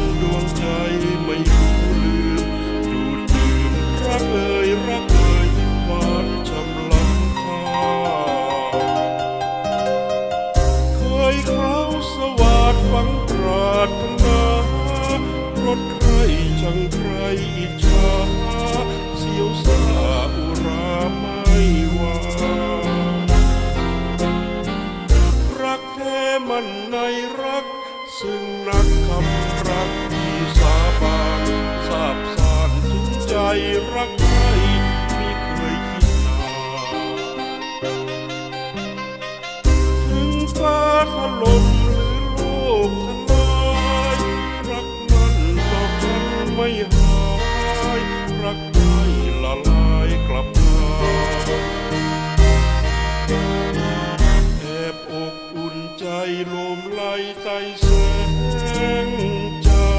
งดวงใจไม่รู้ลืม ดูดดื่มรักเอ่ยรักเอ่ยหวานชำล้ำค่าเคยเคล้าสวาดฝังปราถนารถใครช่างใครอิจฉาเสียวสาอุราไม่หวานรักแท้มันในรักซึ่งนัก ใจลมไหลใจแสงจา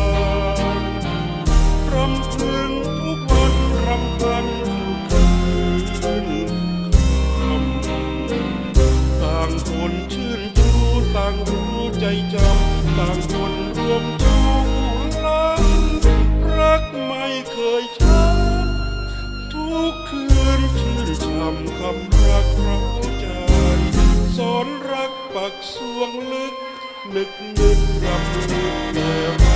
งรำพึงทุกวันรำพันสุขคืนคำต่างคนชื่นชูต่างรู้ใจจำต่างคนรวมชูลังรักไม่เคยช้าทุกคืนชื่นช่ำคำรักเราใจสอนรัก ปักสวงลึก นึกนึกรำลึกแต่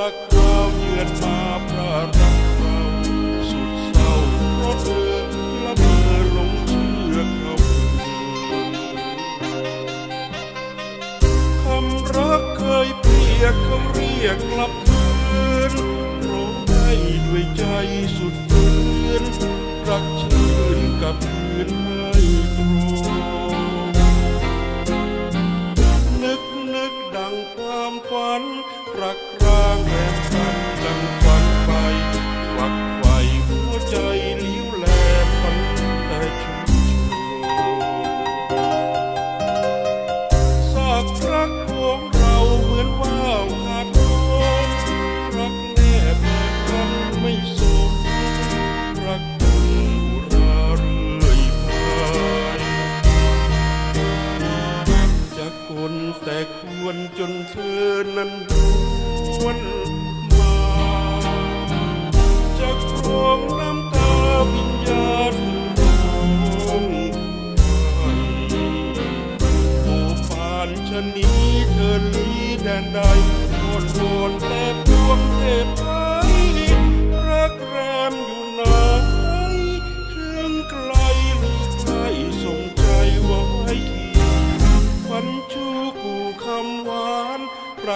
รักเราเหยือนมาพระรักเราสุดเศร้าเพราะเธอละเมอหลงเชื่อเขาคำรักเคยเปรียกเขาเรียกกลับคืนร้องได้ด้วยใจสุดฝืนรักชื่นกับคืนไม่ตรงนึกนึกดังความฝัน รักร้างแรงฝันดังฝันไปฝักไฟหัวใจเลี้ยวแลฝันแต่ชุ่มชูซากรักของเราเหมือนว่าวขาดลมรักแน่แพ้กันไม่สมรักคุณอุราเรื่อยไปจะกลแต่ควรจนเธอนั้นห วนมาจะกรองน้ำตาวิญญาณลงไปโอ้ปานชนีเธอลีแดนใด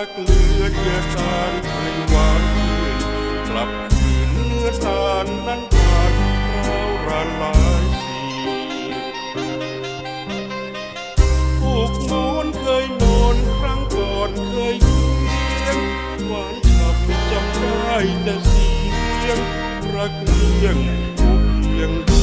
กเลือดเยื่อตานให้หวานคืนกลับคืนเนื้อตาลนั้นผ่านเราระลายสีผูกโมนเคยนอนครั้งก่อนเคยเคียงหวานฉ่ำจำได้แต่เสียงรักเลี้ยงผูกเพียง